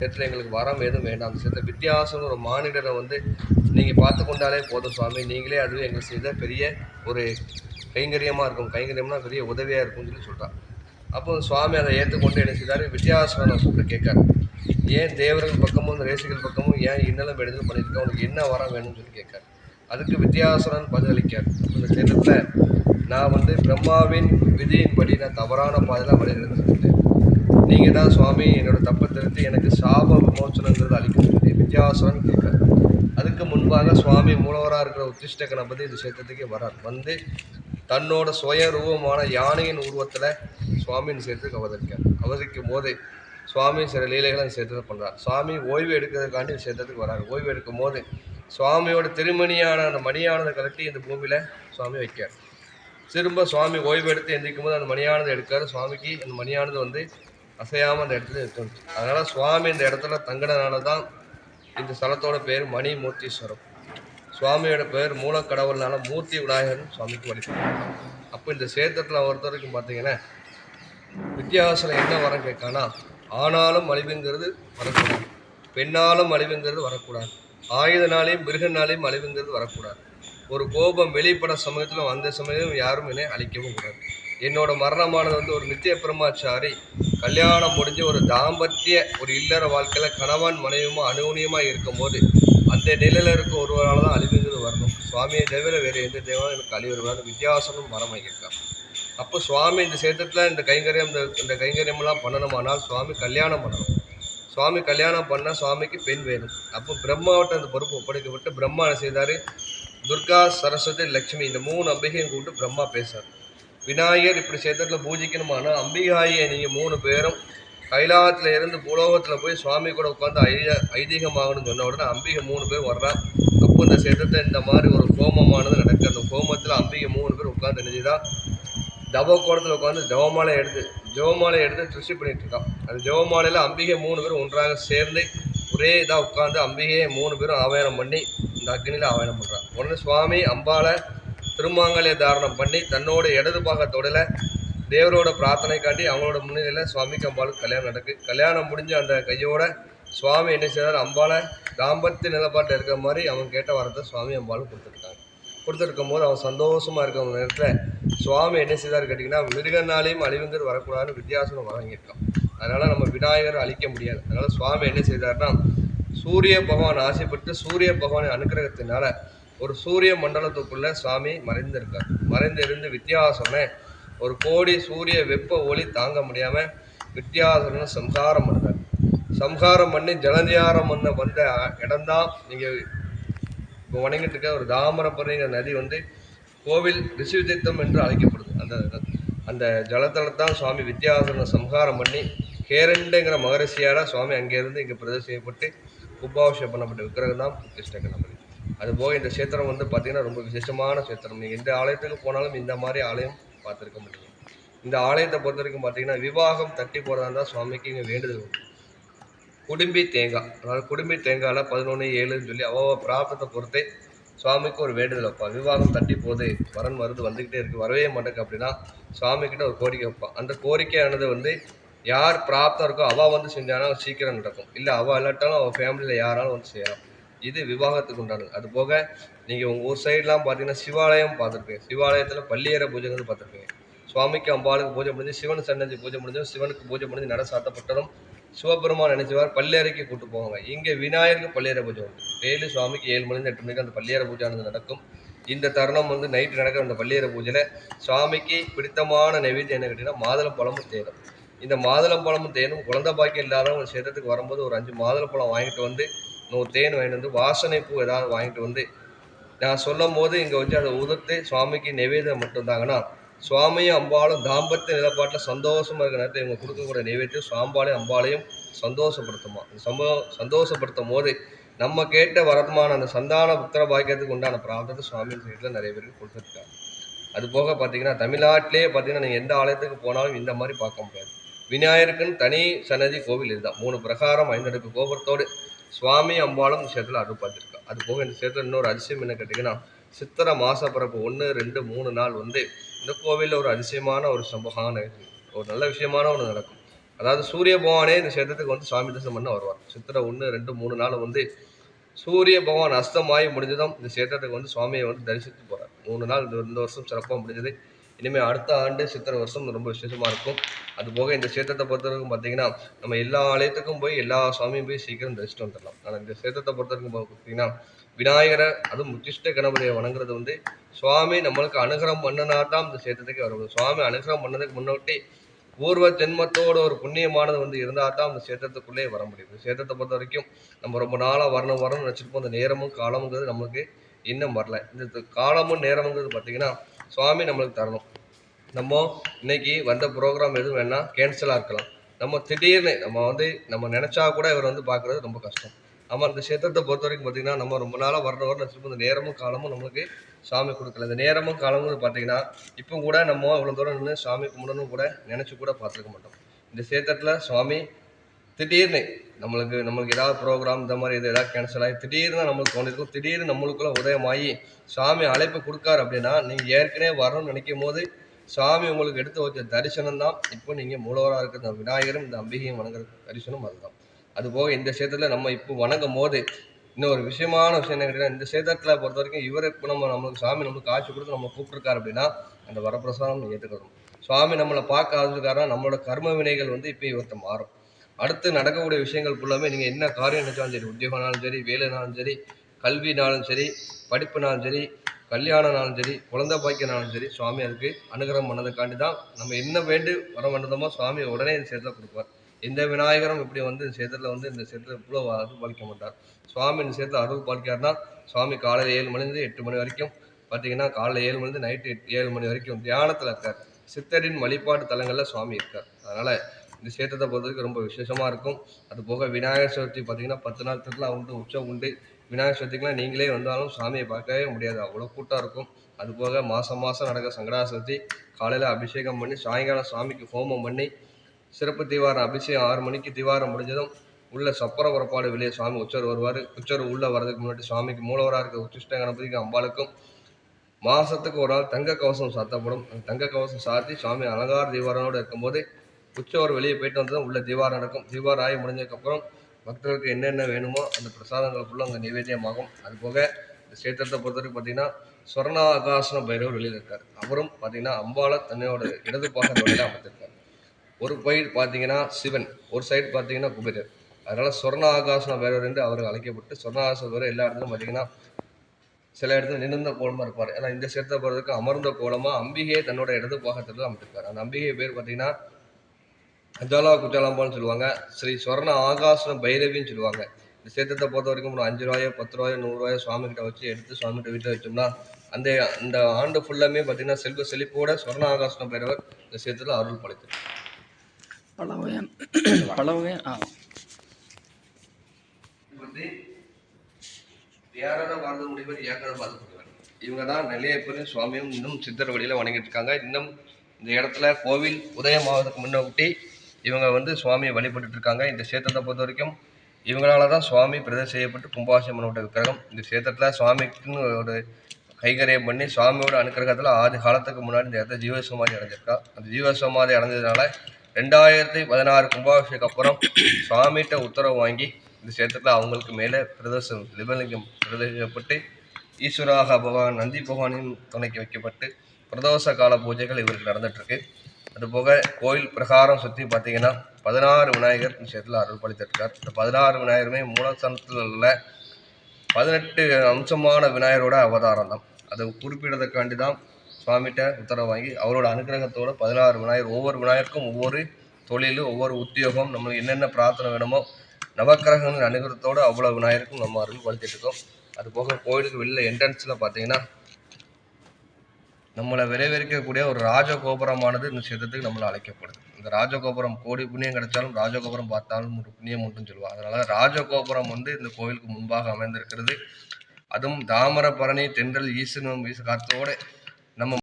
இடத்துல எங்களுக்கு வரம் எதுவும் வேண்டாம். அந்த வித்தியாசம் ஒரு மானிடரை வந்து நீங்கள் பார்த்து கொண்டாலே போதும் சுவாமி. நீங்களே அதுவே எங்களுக்கு செய்த பெரிய ஒரு கைங்கரியமாக இருக்கும். கைங்கரியம்னா பெரிய உதவியாக இருக்கும்னு சொல்லி சொல்கிறான் அப்போ சுவாமி அதை ஏற்றுக்கொண்டு என்ன செய்தார்? வித்தியாசனை கூப்பிட்டு கேட்காரு. ஏன் தேவர்கள் பக்கமும் இந்த ரேசிகள் பக்கமும் ஏன் இன்னலும் எடுத்து பண்ணியிருக்கா? உனக்கு என்ன வரம் வேணும்னு சொல்லி கேட்காரு. அதுக்கு வித்தியாசனன் பதிலளிக்கார் அந்த இந்த நான் வந்து பிரம்மாவின் விதியின்படி நான் தவறான பாதையில் வழிகிறது நீங்கள் தான் சுவாமி என்னோட தப்பை திருத்தி எனக்கு சாப விமோச்சனங்கிறது அளிக்க சொல்லி கேட்காரு அதுக்கு முன்பாக சுவாமி மூலவராக இருக்கிற உத்திஷ்ட கணபதி இந்த சேத்திரத்துக்கு வரார். வந்து தன்னோட சுய ரூபமான யானையின் உருவத்தில் சுவாமியின் சேர்த்துக்கு அவதரிக்கார் அவதரிக்கும் போது சுவாமி சில லீலைகளை அந்த சேர்த்தத்தை பண்ணுறார் சுவாமி ஓய்வு எடுக்கிறதுக்காண்டி இந்த சேர்த்தத்துக்கு வரார் ஓய்வு எடுக்கும் போது சுவாமியோட திருமணியான அந்த மணியானதை கலட்டி இந்த பூமியில் சுவாமி வைக்கார் திரும்ப சுவாமி ஓய்வு எடுத்து எந்திரிக்கும் போது அந்த மணியானது எடுக்காரு. சுவாமிக்கு அந்த மணியானது வந்து அசையாமல் அந்த இடத்துல இருந்துச்சு அதனால் சுவாமி இந்த இடத்துல தங்கினதுனால தான் இந்த ஸ்தலத்தோட பேர் மணி மூர்த்தீஸ்வரம் சுவாமியோட பேர் மூலக்கடவுள்னால மூர்த்தி விநாயகர்னு சுவாமிக்கு வழிபடுறாங்க அப்போ இந்த சேத்திரத்தில் ஒருத்தருக்கும் பார்த்தீங்கன்னா வித்தியாசம் என்ன வரம் கேட்கானா ஆனாலும் அழிவுங்கிறது வரக்கூடாது. பெண்ணாலும் அழிவுங்கிறது வரக்கூடாது. ஆயுதனாலையும் மிருகனாலையும் அழிவுங்கிறது வரக்கூடாது. ஒரு கோபம் வெளிப்பட சமயத்தில் வந்த சமயம் யாரும் என்னை அழிக்கவும் கூடாது. என்னோட மரணமானது வந்து ஒரு நித்திய பிரம்மாச்சாரி கல்யாணம் முடிஞ்சு ஒரு தாம்பத்திய ஒரு இல்லற வாழ்க்கையில் கணவன் மனைவியுமா அனுகுணியமாக இருக்கும்போது அந்த நிலையில் இருக்க ஒருவரால் தான் அழிவுங்கிறது வரணும். சுவாமியை தவிர வேறு எந்த தெய்வம் எனக்கு அழிவு வருவாரு வித்தியாசமும் மரமாகியிருக்கான் அப்போ சுவாமி இந்த சேத்திரத்தில் இந்த கைங்கரியம் இந்த கைங்கரியம்லாம் கைங்கரியமெல்லாம் பண்ணணுமானால் சுவாமி கல்யாணம் பண்ணணும். சுவாமி கல்யாணம் பண்ணால் சுவாமிக்கு பெண் வேணும். அப்போ பிரம்மாவட்ட அந்த பொறுப்பு ஒப்படைக்கப்பட்டு பிரம்மா என்ன செய்தார். துர்கா சரஸ்வதி லட்சுமி இந்த மூணு அம்பிகையும் கூப்பிட்டு பிரம்மா பேசார் விநாயகர் இப்படி சேத்திரத்தில் பூஜிக்கணுமானா அம்பிகாயை நீங்கள் மூணு பேரும் கைலாகத்தில் இருந்து பூலோகத்தில் போய் சுவாமி கூட உட்காந்து ஐய ஐதீகமாகணும்னு சொன்ன உடனே அம்பிகை மூணு பேர் வர்றான் அப்போ இந்த சேத்திரத்தில் இந்த மாதிரி ஒரு ஹோமமானது நடக்குது அந்த ஹோமத்தில் அம்பிகை மூணு பேர் உட்காந்து நினைஞ்சுதான் தவ கோலத்தில் உட்காந்து ஜவமாலை எடுத்து ஜவமாலை எடுத்து திருஷ்டி பண்ணிட்டு இருக்கான் அந்த ஜவமாலையில் அம்பிகை மூணு பேரும் ஒன்றாக சேர்ந்து ஒரே இதாக உட்காந்து அம்பிகையை மூணு பேரும் ஆவயணம் பண்ணி இந்த அக்னியில் ஆவயணம் பண்ணுறான் உடனே சுவாமி அம்பாலை திருமாங்கல்ய தாரணம் பண்ணி தன்னோட இடது பாகத்தோடல தேவரோட பிரார்த்தனைக்காண்டி அவங்களோட முன்னிலையில் சுவாமிக்கு அம்பாளுக்கு கல்யாணம் நடக்கு. கல்யாணம் முடிஞ்ச அந்த கையோட சுவாமி என்ன செய்தார் அம்பாலை தாம்பத்திய நிலப்பாட்டில் இருக்கிற மாதிரி அவன் கேட்ட வரத்தை சுவாமி அம்பாளும் கொடுத்துருக்காங்க. கொடுத்துருக்கும் போது அவன் சந்தோஷமாக இருக்கிற நேரத்தில் சுவாமி என்ன செய்தார் கேட்டிங்கன்னா மிருகனாலையும் அழிவுங்கிறது வரக்கூடாதுன்னு வித்தியாசம் வழங்கியிருக்கான். அதனால் நம்ம விநாயகர் அழிக்க முடியாது. அதனால் சுவாமி என்ன செய்தார்னா சூரிய பகவான் ஆசைப்பட்டு சூரிய பகவானின் அனுகிரகத்தினால ஒரு சூரிய மண்டலத்துக்குள்ளே சுவாமி மறைந்திருக்கார். மறைந்திருந்து வித்தியாசமே ஒரு கோடி சூரிய வெப்ப ஒளி தாங்க முடியாமல் வித்தியாசம்னு சம்சாரம் பண்ணார் சம்ஹாரம் பண்ணி ஜலந்தியாரம் பண்ண வந்த இடம்தான் நீங்கள் இப்போ வணங்கிட்டு இருக்க ஒரு தாமரபரணிங்கிற நதி வந்து கோவில் ரிஷி தீர்த்தம் என்று அழைக்கப்படுது. அந்த அந்த ஜலத்தலை தான் சுவாமி வித்தியாசன சம்ஹாரம் பண்ணி கேரண்டுங்கிற மகரிஷியால் சுவாமி அங்கேருந்து இங்கே பிரதேசம் செய்யப்பட்டு உபாவசம் பண்ணப்பட்ட விக்கிரகம் தான் கிருஷ்ண அது போக இந்த கஷேத்திரம் வந்து பார்த்திங்கன்னா ரொம்ப விசேஷமான கஷேத்திரம். நீங்கள் எந்த ஆலயத்துக்கு போனாலும் இந்த மாதிரி ஆலயம் பார்த்துருக்க முடியும். இந்த ஆலயத்தை பொறுத்த வரைக்கும் பார்த்தீங்கன்னா விவாகம் தட்டி போகிறதா இருந்தால் சுவாமிக்கு இங்கே வேண்டுதல் உண்டு. குடும்பி தேங்காய். அதாவது குடும்பி தேங்காயில் பதினொன்று ஏழுன்னு சொல்லி அவ்வளோ பிராப்தத்தை பொறுத்தே சுவாமிக்கு ஒரு வேண்டுதல் வைப்பான் விவாகம் தட்டி போதே வரன் வருது வந்துக்கிட்டே இருக்குது வரவே மாட்டேங்க அப்படின்னா சுவாமிக்கிட்ட ஒரு கோரிக்கை வைப்பான் அந்த கோரிக்கையானது வந்து யார் பிராப்தம் இருக்கோ அவள் வந்து செஞ்சானா சீக்கிரம் நடக்கும். இல்லை அவள் இல்லாட்டாலும் அவள் ஃபேமிலியில் யாராலும் வந்து செய்யலாம் இது விவாகத்துக்கு உண்டானது. அது போக நீங்கள் உங்கள் ஊர் சைட்லாம் பார்த்தீங்கன்னா சிவாலயம் பார்த்துருப்பீங்க. சிவாலயத்தில் பள்ளியேற பூஜைங்கிறது பார்த்துருப்பீங்க. சுவாமிக்கு அம்பாளுக்கு பூஜை முடிஞ்சு சிவன் சன்னதி பூஜை முடிஞ்சும் சிவனுக்கு பூஜை முடிஞ்சு நட சாத்தப்பட்டதும் சிவபெருமான் நினைச்சவார் பள்ளியறைக்கு கூட்டு போவாங்க. இங்கே விநாயகருக்கு பள்ளியறை பூஜை உண்டு. டெய்லி சுவாமிக்கு ஏழு மணிந்து எட்டு மணிக்கு அந்த பள்ளியறை பூஜையானது நடக்கும். இந்த தருணம் வந்து நைட்டு நடக்கிற அந்த பள்ளியறை பூஜையில் சுவாமிக்கு பிடித்தமான நைவேத்தியம் என்ன கேட்டிங்கன்னா மாதுளம் பழமும் தேனும். இந்த மாதுளம் பழமும் தேனும் குழந்தை பாக்கியம் இல்லாதவங்க ஒரு சேதத்துக்கு வரும்போது ஒரு அஞ்சு மாதுளப்பழம் வாங்கிட்டு வந்து நூறு தேன் வாங்கிட்டு வந்து வாசனை பூ ஏதாவது வாங்கிட்டு வந்து நான் சொல்லும் போது இங்கே வச்சு அதை உதிர்த்து சுவாமிக்கு நிவேதம் மட்டும்தாங்கன்னா சுவாமியும் அம்பாளும் தாம்பத்திய நிலப்பாட்டில் சந்தோஷமாக இருக்கிற நேரத்தில் இவங்க கொடுக்கக்கூடிய நைவேத்தியம் சுவாம்பாலையும் அம்பாலையும் சந்தோஷப்படுத்துமா. இந்த சம்பவம் சந்தோஷப்படுத்தும் போது நம்ம கேட்ட வரதமான அந்த சந்தான புத்திர பாக்கியத்துக்கு உண்டான பிரார்த்தத்தை சுவாமியின் சைடில் நிறைய பேருக்கு கொடுத்துருக்காங்க. அது போக பார்த்தீங்கன்னா தமிழ்நாட்டிலே பார்த்தீங்கன்னா நீங்கள் எந்த ஆலயத்துக்கு போனாலும் இந்த மாதிரி பார்க்க முடியாது. விநாயகருக்குன்னு தனி சன்னதி கோவில் இதுதான். மூணு பிரகாரம் ஐந்தடுக்கு கோபுரத்தோடு சுவாமி அம்பாளும் இந்த சேத்துல அருள் பார்த்துருக்கா. அது போக இந்த விஷயத்தில் இன்னொரு அதிசயம் என்ன கேட்டிங்கன்னா சித்திரை மாச பிறப்பு ஒன்று ரெண்டு மூணு நாள் வந்து இந்த கோவிலில் ஒரு அதிசயமான ஒரு சம்பவமான ஒரு நல்ல விஷயமான ஒன்று நடக்கும். அதாவது சூரிய பகவானே இந்த சேதத்துக்கு வந்து சுவாமி தரிசனம் பண்ண வருவார். சித்திரை ஒன்று ரெண்டு மூணு நாள் வந்து சூரிய பகவான் அஸ்தமாயி முடிஞ்சதும் இந்த சேதத்துக்கு வந்து சுவாமியை வந்து தரிசித்து போகிறார் மூணு நாள் இந்த வருஷம் சிறப்பாக முடிஞ்சது. இனிமேல் அடுத்த ஆண்டு சித்திரை வருஷம் ரொம்ப விசேஷமாக இருக்கும். அது போக இந்த சேத்திரத்தை பொறுத்தவரைக்கும் பார்த்தீங்கன்னா நம்ம எல்லா ஆலயத்துக்கும் போய் எல்லா சுவாமியும் போய் சீக்கிரம் தரிசிட்டு வந்துடலாம். ஆனால் இந்த சேத்திரத்தை பொறுத்தவரைக்கும் பார்த்தீங்கன்னா விநாயகரை அதுவும் முத்திஷ்ட கணபதியை வணங்குறது வந்து சுவாமி நம்மளுக்கு அனுகிரகம் பண்ணனா தான் இந்த சேத்திரத்துக்கு வரும். சுவாமி அனுகிரகம் பண்ணதுக்கு முன்னோட்டி பூர்வ ஜென்மத்தோட ஒரு புண்ணியமானது வந்து இருந்தால் தான் அந்த சேத்திரத்துக்குள்ளே வர முடியும். இந்த சேத்திரத்தை பொறுத்த வரைக்கும் நம்ம ரொம்ப நாளாக வரணும் வரணும்னு நினச்சிருப்போம். அந்த நேரமும் காலமுங்கிறது நமக்கு இன்னும் வரல. இந்த காலமும் நேரமுங்கிறது பார்த்தீங்கன்னா சுவாமி நம்மளுக்கு தரணும். நம்ம இன்னைக்கு வந்த ப்ரோக்ராம் எதுவும் வேணால் கேன்சலாக இருக்கலாம். நம்ம திடீர்னு நம்ம வந்து நம்ம நினச்சா கூட இவர் வந்து பார்க்குறது ரொம்ப கஷ்டம். நம்ம இந்த சேத்திரத்தை பொறுத்த வரைக்கும் பார்த்தீங்கன்னா நம்ம ரொம்ப நாளாக வர வர வச்சுருப்போம் இந்த நேரமும் காலமும் நம்மளுக்கு சாமி கொடுக்கல. இந்த நேரமும் காலமும் பார்த்தீங்கன்னா இப்போ கூட நம்ம இவ்வளோ தூரம் நின்று சாமி கும்பிடணும் கூட நினச்சி கூட பார்த்துருக்க மாட்டோம். இந்த சேத்திரத்தில் சுவாமி திடீர்னு நம்மளுக்கு நம்மளுக்கு ஏதாவது ப்ரோக்ராம் இந்த மாதிரி இது ஏதாவது கேன்சல் ஆகி திடீர்னு நம்மளுக்கு தோணிருக்கும் திடீர்னு நம்மளுக்குள்ள உதயமாகி சாமி அழைப்பு கொடுக்காரு அப்படின்னா நீங்கள் ஏற்கனவே வரணும்னு நினைக்கும் போது சாமி உங்களுக்கு எடுத்து வச்ச தரிசனம் தான். இப்போ நீங்கள் மூலவராக இருக்கிற இந்த விநாயகரும் இந்த அம்பிகையும் வணங்குற தரிசனம் அதுதான். அதுபோக இந்த சேத்திரத்தில் நம்ம இப்போ வணங்கும் போது இன்னொரு விஷயமான விஷயம் என்ன கேட்டீங்கன்னா இந்த சேதத்தில் பொறுத்த வரைக்கும் இவரை இப்போ நம்ம நம்மளுக்கு சாமி நம்மளுக்கு காட்சி கொடுத்து நம்ம கூப்பிட்டுருக்காரு அப்படின்னா அந்த வரப்பிரசாதம் ஏற்றுக்கணும் சுவாமி நம்மளை பார்க்க ஆரம்பிச்சிருக்காருன்னா நம்மளோட கர்ம வினைகள் வந்து இப்போ இவர்கிட்ட மாறும். அடுத்து நடக்கக்கூடிய விஷயங்கள் ஃபுல்லாமே நீங்கள் என்ன காரியம் நினைச்சாலும் சரி உத்தியோகம்னாலும் சரி வேலைனாலும் சரி கல்வினாலும் சரி படிப்புனாலும் சரி கல்யாணம்னாலும் சரி குழந்தை பாக்கியனாலும் சரி சுவாமி அதுக்கு அனுகிரகம் பண்ணதுக்காண்டி தான் நம்ம என்ன வேண்டு வர வேண்டுமோ சுவாமி உடனே இந்த சேத்திரம் கொடுப்பார். எந்த விநாயகரும் இப்படி வந்து இந்த சேதத்தில் வந்து இந்த சேத்திரம் இவ்வளோ அருள் பாலிக்க மாட்டார். சுவாமி இந்த சேர்த்து அருள் பாலிக்காருன்னா சுவாமி காலையில் ஏழு மணிலேருந்து எட்டு மணி வரைக்கும் பார்த்தீங்கன்னா காலையில் ஏழு மணிலேருந்து நைட்டு எட்டு ஏழு மணி வரைக்கும் தியானத்தில் இருக்கார். சித்தரின் வழிபாட்டு தலங்களில் சுவாமி இருக்கார். அதனால் இந்த சேத்திரத்தை பொறுத்தவரைக்கும் ரொம்ப விசேஷமாக இருக்கும். அது போக விநாயகர் சதுர்த்தி பார்த்தீங்கன்னா பத்து நாள் திருவிழா உண்டு உற்சவம் உண்டு. விநாயகர் சதுர்த்திக்கெலாம் நீங்களே வந்தாலும் சாமியை பார்க்கவே முடியாது. அவ்வளோ கூட்டம் இருக்கும். அது போக மாதம் மாதம் நடக்கிற சங்கடா சதுர்த்தி காலையில் அபிஷேகம் பண்ணி சாயங்காலம் சாமிக்கு ஹோமம் பண்ணி சிறப்பு தீவாரம் அபிஷேகம் ஆறு மணிக்கு தீவாரம் முடிஞ்சதும் உள்ள சப்பர புறப்பாடு வெளியே சுவாமி உச்சர் வருவார். உச்சர் உள்ளே வரதுக்கு முன்னாடி சுவாமிக்கு மூலவராக இருக்க உச்சிஷ்ட கணபதிக்கு அம்பாளுக்கும் மாதத்துக்கு ஒரு நாள் தங்க கவசம் சாத்தப்படும். அந்த தங்க கவசம் சாத்தி சுவாமி அலங்கார தீவாரனோடு இருக்கும்போது உச்சவர் வெளியே போயிட்டு வந்ததும் உள்ள தீவாரம் நடக்கும். தீவாரம் ஆகி முடிஞ்சதுக்கப்புறம் பக்தர்களுக்கு என்னென்ன வேணுமோ அந்த பிரசாதங்கள் ஃபுல்லாக அங்கே நிவேத்தியமாகும். அது போக இந்த சேத்திரத்தை பொறுத்தவரைக்கும் பார்த்தீங்கன்னா சொர்ணா பைரவர் வெளியில் இருக்கார். அவரும் பார்த்தீங்கன்னா அம்பாளை தன்னையோட இடது பாக வழியில் அமைத்திருக்கார் ஒரு பயிர் பார்த்தீங்கன்னா சிவன் ஒரு சைடு பார்த்தீங்கன்னா குபேரர். அதனால் சொர்ண ஆகாசன பைரவர் என்று அவர் அழைக்கப்பட்டு சொர்ண ஆகாசன பைரவர் எல்லா இடத்துலையும் பார்த்தீங்கன்னா சில இடத்துல நிமிர்ந்த கோலமாக இருப்பார். ஏன்னா இந்த சேரத்தை போகிறதுக்கு அமர்ந்த கோலமாக அம்பிகையை தன்னோட இடது பாகத்தில் அமைத்திருக்கார் அந்த அம்பிகை பேர் பார்த்தீங்கன்னா அஜாலா குஜாலாம்பான்னு சொல்லுவாங்க. ஸ்ரீ சொர்ண ஆகாசன பைரவின்னு சொல்லுவாங்க. இந்த சேத்தத்தை பொறுத்த வரைக்கும் ஒரு அஞ்சு ரூபாயோ பத்து ரூபாயோ நூறுரூவாயோ சுவாமிகிட்ட வச்சு எடுத்து சுவாமிகிட்ட வீட்டில் வச்சோம்னா அந்த அந்த ஆண்டு ஃபுல்லாமே பார்த்தீங்கன்னா செல்வ செழிப்போட சொர்ண ஆகாசன பைரவர் இந்த சேத்தத்தில் அருள் படைத்தார் பல வகையான பல வகையான வந்து முனிவர் ஏகர பாரத முனிவர். இவங்க தான் நெல்லையப்பரும் சுவாமியும் இன்னும் சித்தர் வழியில் வணங்கிட்டு இருக்காங்க. இன்னும் இந்த இடத்துல கோவில் உதயமாவதுக்கு முன்னோட்டி இவங்க வந்து சுவாமியை வழிபட்டு இருக்காங்க இந்த சேத்திரத்தை பொறுத்த வரைக்கும் இவங்களால தான் சுவாமி பிரதர் செய்யப்பட்டு கும்பாபிஷேகம் பண்ணப்பட்ட விக்கிரகம் இந்த சேத்திரத்தில் சுவாமிக்குன்னு ஒரு கைகரியம் பண்ணி சுவாமியோட அனுக்கிரகத்தில் ஆறு காலத்துக்கு முன்னாடி இந்த இடத்த ஜீவசமாதி அடைஞ்சிருக்கா. அந்த ஜீவ சமாதி அடைஞ்சதுனால ரெண்டாயிரத்தி பதினாறு கும்பாபிஷேகம் அப்புறம் சுவாமிகிட்ட உத்தரவு வாங்கி இந்த சேத்திரத்தில் அவங்களுக்கு மேலே பிரதர்சனம் லிபலிங்கம் பிரதேசப்பட்டு ஈஸ்வராக பகவான் நந்தி பகவானின் துணைக்கு வைக்கப்பட்டு பிரதோஷ கால பூஜைகள் இவருக்கு நடந்துட்டுருக்கு அதுபோக கோயில் பிரகாரம் சுற்றி பார்த்தீங்கன்னா பதினாறு விநாயகர் விஷயத்தில் அருள் பளித்திருக்கார் இந்த பதினாறு விநாயகருமே மூலஸ்தானத்தில் உள்ள பதினெட்டு அம்சமான விநாயகரோட அவதாரம் தான் அதை குறிப்பிடறதுக்காண்டி தான் சுவாமிகிட்ட உத்தரவு வாங்கி அவரோட அனுகிரகத்தோட பதினாறு விநாயகர் ஒவ்வொரு விநாயகருக்கும் ஒவ்வொரு தொழில் ஒவ்வொரு உத்தியோகம் நம்மளுக்கு என்னென்ன பிரார்த்தனை வேணுமோ நவக்கிரகங்கள் அனுகிரகத்தோடு அவ்வளோ விநாயகருக்கும் நம்ம அருள் படுத்திட்டு இருக்கோம். அது போக கோயிலுக்கு வெளியில் என்ட்ரன்ஸில் பார்த்தீங்கன்னா நம்மளை விரைவிக்கக்கூடிய ஒரு ராஜகோபுரமானது இந்த சேதத்துக்கு நம்மளை அழைக்கப்படுது. இந்த ராஜகோபுரம் கோடி புண்ணியம் கிடைச்சாலும் ராஜகோபுரம் பார்த்தாலும் ஒரு புண்ணியம் உண்டுன்னு சொல்லுவாங்க. அதனால ராஜகோபுரம் வந்து இந்த கோவிலுக்கு முன்பாக அமைந்திருக்கிறது. அதுவும் தாமரபரணி தென்றல் ஈசனும் வீச காத்தோட நம்ம